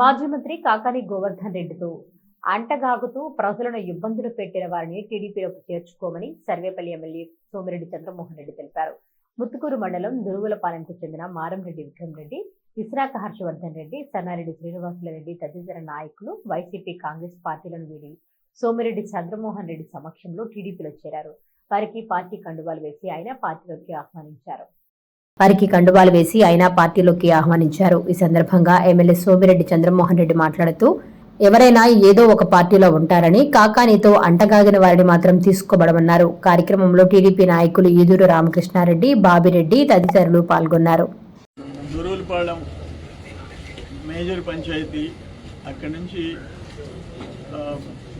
మాజీ మంత్రి కాకాని గోవర్ధన్ రెడ్డితో అంటగాగుతూ ప్రజలను ఇబ్బందులు పెట్టిన వారిని టీడీపీలోకి చేర్చుకోమని సర్వేపల్లి ఎమ్మెల్యే సోమిరెడ్డి చంద్రమోహన్ రెడ్డి తెలిపారు. ముత్తుకూరు మండలం దురుగులపాలెంకు చెందిన మారంరెడ్డి విక్రమ్ రెడ్డి ఇస్రాక హర్షవర్ధన్ రెడ్డి సన్నారెడ్డి శ్రీనివాసుల రెడ్డి తదితర నాయకులు వైసీపీ కాంగ్రెస్ పార్టీలను వీడి సోమిరెడ్డి చంద్రమోహన్ రెడ్డి సమక్షంలో టీడీపీలో చేరారు. వారికి పార్టీ కండువాలు వేసి ఆయన పార్టీలోకి ఆహ్వానించారు. వారికి కండువాలు వేసి ఆయన పార్టీలోకి ఆహ్వానించారు. ఈ సందర్భంగా ఎమ్మెల్యే సోమిరెడ్డి చంద్రమోహన్ రెడ్డి మాట్లాడుతూ ఎవరైనా ఏదో ఒక పార్టీలో ఉంటారని కాకానితో అంటగాగిన వారిని మాత్రం తీసుకోబడమన్నారు. కార్యక్రమంలో టీడీపీ నాయకులు ఈదూరు రామకృష్ణారెడ్డి బాబిరెడ్డి తదితరులు పాల్గొన్నారు. మేజర్ పంచాయతీ అక్కడి నుంచి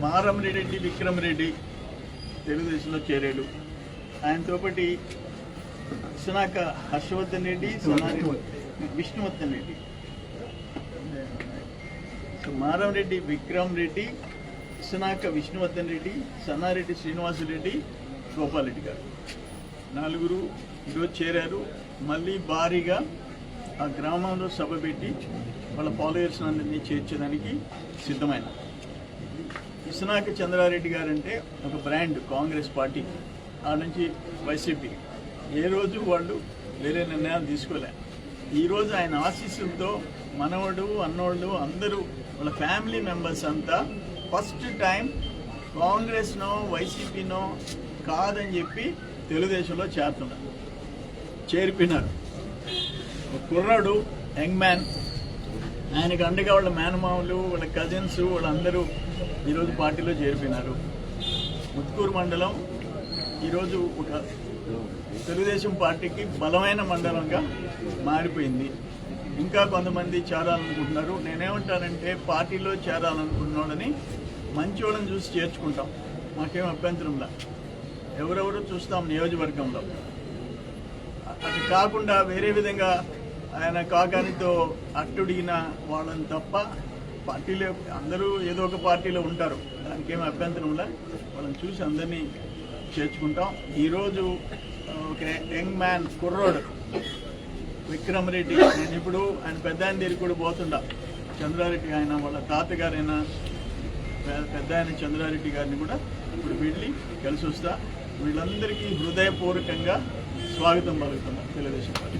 మారం రెడ్డి విక్రమ్ రెడ్డి తెలుగుదేశంలో చేరాడు ఆయనతో పాటి సునాక హర్షవర్ధన్ రెడ్డి విష్ణువర్ధన్ రెడ్డి. సో మారంరెడ్డి విక్రమ్ రెడ్డి సునాక విష్ణువర్ధన్ రెడ్డి సన్నారెడ్డి శ్రీనివాసరెడ్డి గోపాల్ రెడ్డి గారు. నలుగురు ఈరోజు చేరారు. మళ్ళీ భారీగా ఆ గ్రామంలో సభ పెట్టి వాళ్ళ ఫాలోయర్స్ అందరినీ చేర్చడానికి సిద్ధమైన. విశ్వనాథ చంద్రారెడ్డి గారు అంటే ఒక బ్రాండ్ కాంగ్రెస్ పార్టీ. ఆ నుంచి వైసీపీ ఏ రోజు వాళ్ళు వేరే నిర్ణయాలు తీసుకోలే. ఈరోజు ఆయన ఆశీస్సులతో మనవడు అన్నోళ్ళు అందరూ వాళ్ళ ఫ్యామిలీ మెంబర్స్ అంతా ఫస్ట్ టైం కాంగ్రెస్నో వైసీపీనో కాదని చెప్పి తెలుగుదేశంలో చేరుతున్నారు. చేరిపినారు కుర్రాడు యంగ్ మ్యాన్. ఆయనకు అండగా వాళ్ళ మేనమామలు వాళ్ళ కజిన్స్ వాళ్ళందరూ ఈరోజు పార్టీలో చేరిపోయినారు. ముత్కూరు మండలం ఈరోజు ఒక తెలుగుదేశం పార్టీకి బలమైన మండలంగా మారిపోయింది. ఇంకా కొంతమంది చేరాలనుకుంటున్నారు. నేనేమంటానంటే పార్టీలో చేరాలనుకుంటున్నాడని మంచివాళ్ళని చూసి చేర్చుకుంటాం. మాకేం అభ్యంతరంలా ఎవరెవరు చూస్తాం నియోజకవర్గంలో. అది కాకుండా వేరే విధంగా ఆయన కాకానితో అట్టుడిగిన వాళ్ళని తప్ప పార్టీలో అందరూ ఏదో ఒక పార్టీలో ఉంటారు. దానికి ఏమి వాళ్ళని చూసి అందరినీ చేర్చుకుంటాం. ఈరోజు ఒక యంగ్ మ్యాన్ కుర్రోడు. విక్రమ్ రెడ్డి నేను ఇప్పుడు ఆయన పెద్ద ఆయన కూడా పోతుండా. చంద్రారెడ్డి ఆయన వాళ్ళ తాతగారైన పెద్ద ఆయన చంద్రారెడ్డి గారిని కూడా ఇప్పుడు వెళ్ళి కలిసి వస్తా వీళ్ళందరికీ హృదయపూర్వకంగా స్వాగతం పలుకుతున్నా తెలుగుదేశం పార్టీ.